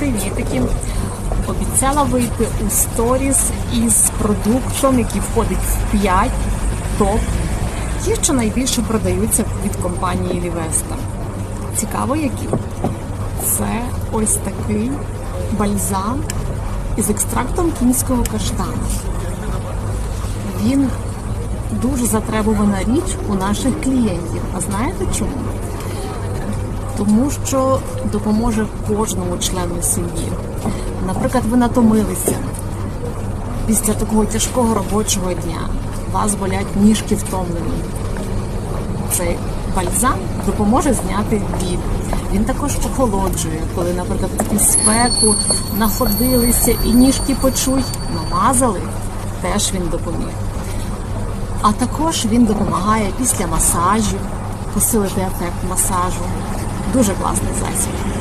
привітики! Обіцяла вийти у сторіс із продуктом, який входить в 5 топ. Ті, що найбільше продаються від компанії Лівеста. Цікаво, які. Це ось такий бальзам із екстрактом кінського каштану. Він дуже затребувана річ у наших клієнтів. А знаєте чому? Тому що допоможе кожному члену сім'ї. Наприклад, ви натомилися після такого тяжкого робочого дня. Вас болять ніжки втомлені. Цей бальзам допоможе зняти біль. Він також охолоджує, коли, наприклад, у спеку находилися і ніжки почуть, намазали, теж він допоміг. А також він допомагає після масажів, посилити ефект масажу. Дуже класний засіб.